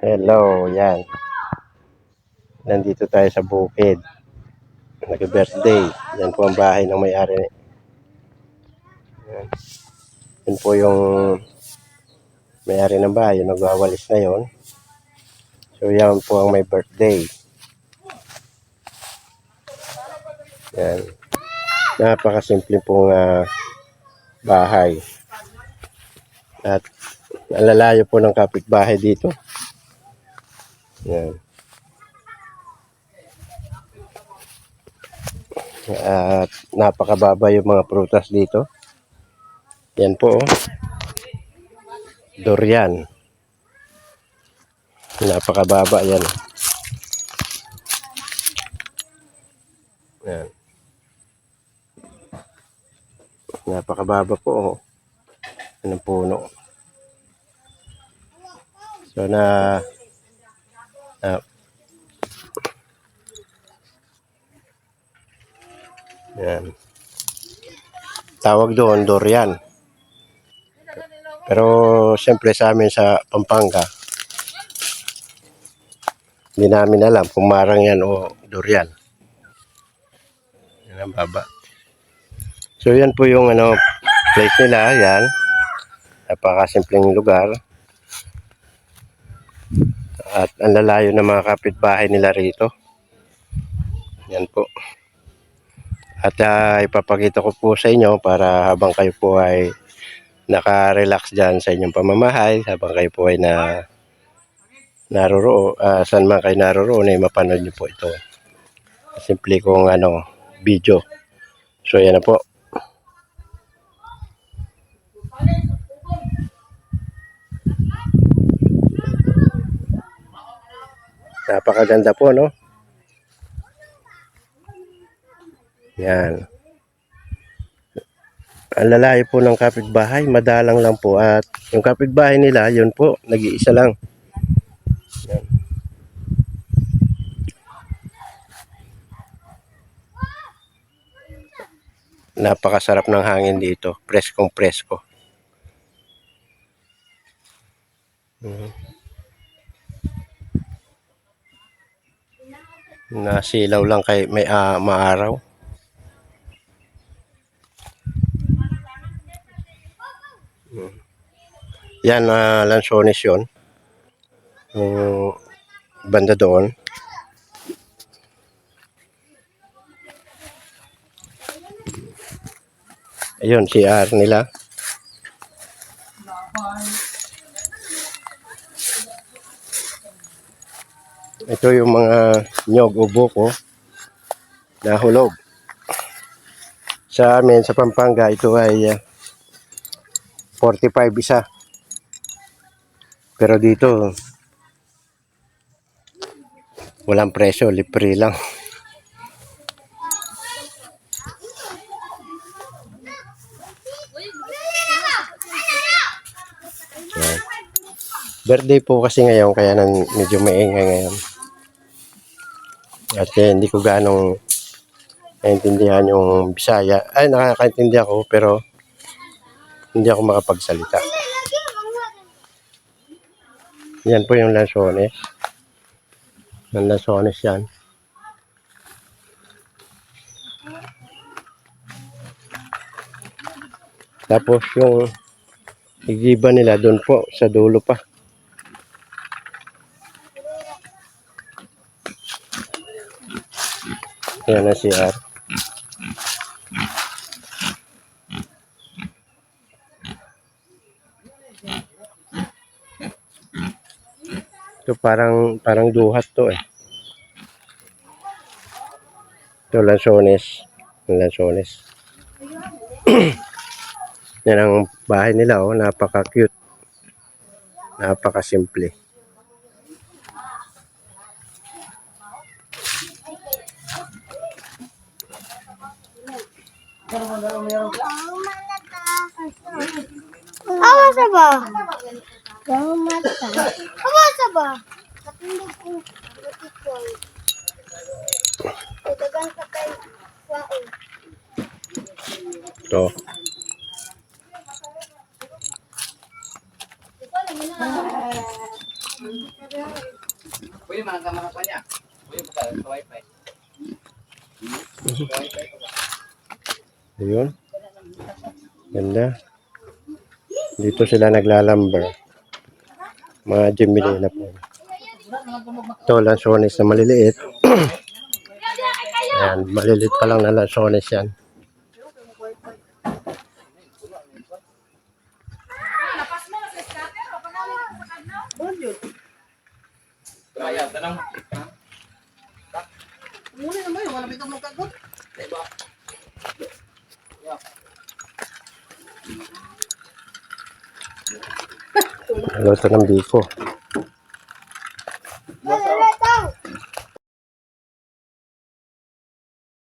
Hello, yan. Nandito tayo sa bukid. Nag-birthday. Yan po ang bahay ng may-ari. Yan. Yan po yung may-ari ng bahay. Yung nagwawalis na yon. So, yan po ang may birthday. Yan. Napakasimple pong ah, bahay. At ang lalayo po ng kapitbahay dito. Yan. At napakababa yung mga prutas dito. Yan po. oh. Durian. Napakababa yan. Yan. Napakababa po. Oh. Yan ang puno. So na Ah. Yan. Tawag doon, durian. Pero siyempre sa amin sa Pampanga, hindi namin alam kung marang yan o durian. Yan ang baba. So yan po yung ano, place nila, yan. Napakasimpleng lugar. At ang lalayo ng mga kapitbahay nila rito. Yan po. At ah, ipapakita ko po sa inyo para habang kayo po ay naka-relax dyan sa inyong pamamahay, habang kayo po ay na naroroon, ah, saan man kayo naroroon, ay mapanood nyo po ito. Simple kong ano, video. So yan na po. Napakaganda po, no? Yan. Ang lalayo po ng kapitbahay, madalang lang po. At yung kapitbahay nila, yun po, nag-iisa lang. Yan. Napakasarap ng hangin dito. Preskong presko. Mhm. Nasilaw lang kay may ah, maaraw. Yan, uh, lansones yun. Yung banda doon. Ayun, CR nila. Ito yung mga nyog o buko na hulog. Sa amin, sa Pampanga, ito ay ah, 45 isa. Pero dito, walang presyo, libre lang. Birthday po kasi ngayon, kaya nan medyo maingay ngayon. At kaya hindi ko ganong naintindihan yung Bisaya. Ay, nakakaintindi ako, pero hindi ako makapagsalita. Yan po yung lansones. Yung lansones yan. Tapos yung igiba nila doon po sa dulo pa. Yan na CR. Ito parang parang duhat to eh. Ito lansones. Lansones. Yan ang bahay nila oh, napaka-cute. Napaka-simple. Awas ba? Gamata. Awas ba? Katulog ko. Batikoy. Dagan ka kay Waon. Ito. Pwede mga kamera pa niya. Pwede pa sa wifi. Ayun. Ganda. Dito sila naglalamber. Mga Gemini na po. Ito, lansones na maliliit. Ayan, maliliit pa lang na lansones yan. Muna naman, wala may kamong kagot. Diba? Luto ng biko.